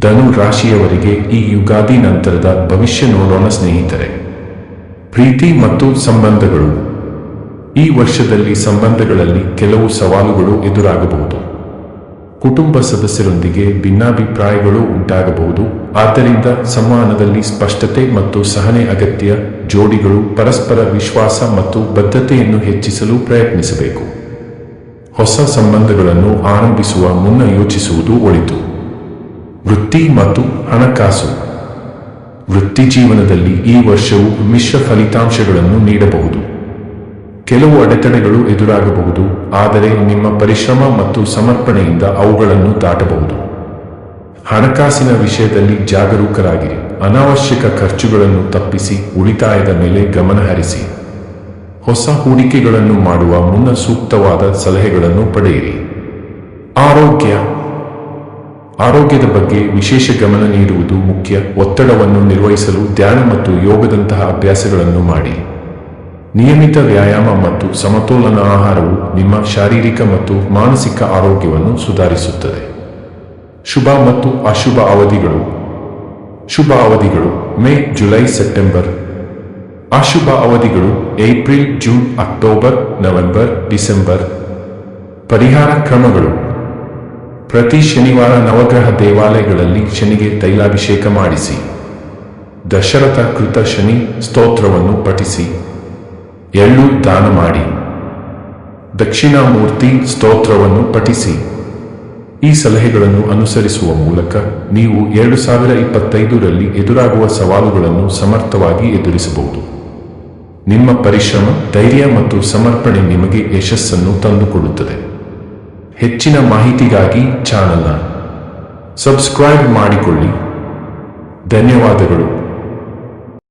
ಧನು ರಾಶಿಯವರಿಗೆ ಈ ಯುಗಾದಿ ನಂತರದ ಭವಿಷ್ಯ ನೋಡೋಣ ಸ್ನೇಹಿತರೆ. ಪ್ರೀತಿ ಮತ್ತು ಸಂಬಂಧಗಳು. ಈ ವರ್ಷದಲ್ಲಿ ಸಂಬಂಧಗಳಲ್ಲಿ ಕೆಲವು ಸವಾಲುಗಳು ಎದುರಾಗಬಹುದು. ಕುಟುಂಬ ಸದಸ್ಯರೊಂದಿಗೆ ಭಿನ್ನಾಭಿಪ್ರಾಯಗಳು ಉಂಟಾಗಬಹುದು. ಆದ್ದರಿಂದ ಸಂವಹನದಲ್ಲಿ ಸ್ಪಷ್ಟತೆ ಮತ್ತು ಸಹನೆ ಅಗತ್ಯ ಜೋಡಿಗಳು ಪರಸ್ಪರ ವಿಶ್ವಾಸ ಮತ್ತು ಬದ್ಧತೆಯನ್ನು ಹೆಚ್ಚಿಸಲು ಪ್ರಯತ್ನಿಸಬೇಕು. ಹೊಸ ಸಂಬಂಧಗಳನ್ನು ಆರಂಭಿಸುವ ಮುನ್ನ ಯೋಚಿಸುವುದು ಒಳಿತು. ವೃತ್ತಿ ಮತ್ತು ಹಣಕಾಸು. ವೃತ್ತಿ ಜೀವನದಲ್ಲಿ ಈ ವರ್ಷವು ಮಿಶ್ರ ಫಲಿತಾಂಶಗಳನ್ನು ನೀಡಬಹುದು. ಕೆಲವು ಅಡೆತಡೆಗಳು ಎದುರಾಗಬಹುದು, ಆದರೆ ನಿಮ್ಮ ಪರಿಶ್ರಮ ಮತ್ತು ಸಮರ್ಪಣೆಯಿಂದ ಅವುಗಳನ್ನು ದಾಟಬಹುದು. ಹಣಕಾಸಿನ ವಿಷಯದಲ್ಲಿ ಜಾಗರೂಕರಾಗಿರಿ. ಅನಾವಶ್ಯಕ ಖರ್ಚುಗಳನ್ನು ತಪ್ಪಿಸಿ, ಉಳಿತಾಯದ ಮೇಲೆ ಗಮನಹರಿಸಿ ಹೊಸ ಹೂಡಿಕೆಗಳನ್ನು ಮಾಡುವ ಮುನ್ನ ಸೂಕ್ತವಾದ ಸಲಹೆಗಳನ್ನು ಪಡೆಯಿರಿ. ಆರೋಗ್ಯ ಆರೋಗ್ಯದ ಬಗ್ಗೆ ವಿಶೇಷ ಗಮನ ನೀಡುವುದು ಮುಖ್ಯ. ಒತ್ತಡವನ್ನು ನಿರ್ವಹಿಸಲು ಧ್ಯಾನ ಮತ್ತು ಯೋಗದಂತಹ ಅಭ್ಯಾಸಗಳನ್ನು ಮಾಡಿ. ನಿಯಮಿತ ವ್ಯಾಯಾಮ ಮತ್ತು ಸಮತೋಲನ ಆಹಾರವು ನಿಮ್ಮ ಶಾರೀರಿಕ ಮತ್ತು ಮಾನಸಿಕ ಆರೋಗ್ಯವನ್ನು ಸುಧಾರಿಸುತ್ತದೆ. ಶುಭ ಮತ್ತು ಅಶುಭ ಅವಧಿಗಳು. ಶುಭ ಅವಧಿಗಳು, ಮೇ, ಜುಲೈ, ಸೆಪ್ಟೆಂಬರ್. ಅಶುಭ ಅವಧಿಗಳು, April, June, October, November, December. ಪರಿಹಾರ ಕ್ರಮಗಳು. ಪ್ರತಿ ಶನಿವಾರ ನವಗ್ರಹ ದೇವಾಲಯಗಳಲ್ಲಿ ಶನಿಗೆ ತೈಲಾಭಿಷೇಕ ಮಾಡಿಸಿ ದಶರಥ ಕೃತ ಶನಿ ಸ್ತೋತ್ರವನ್ನು ಪಠಿಸಿ, ಎಳ್ಳು ದಾನ ಮಾಡಿ, ದಕ್ಷಿಣಾಮೂರ್ತಿ ಸ್ತೋತ್ರವನ್ನು ಪಠಿಸಿ. ಈ ಸಲಹೆಗಳನ್ನು ಅನುಸರಿಸುವ ಮೂಲಕ ನೀವು ಎರಡು ಸಾವಿರ ಇಪ್ಪತ್ತೈದರಲ್ಲಿ ಎದುರಾಗುವ ಸವಾಲುಗಳನ್ನು ಸಮರ್ಥವಾಗಿ ಎದುರಿಸಬಹುದು. ನಿಮ್ಮ ಪರಿಶ್ರಮ, ಧೈರ್ಯ ಮತ್ತು ಸಮರ್ಪಣೆ ನಿಮಗೆ ಯಶಸ್ಸನ್ನು ತಂದುಕೊಡುತ್ತದೆ. ಹೆಚ್ಚಿನ ಮಾಹಿತಿಗಾಗಿ ಚಾನಲ್ನ ಸಬ್ಸ್ಕ್ರೈಬ್ ಮಾಡಿಕೊಳ್ಳಿ. ಧನ್ಯವಾದಗಳು.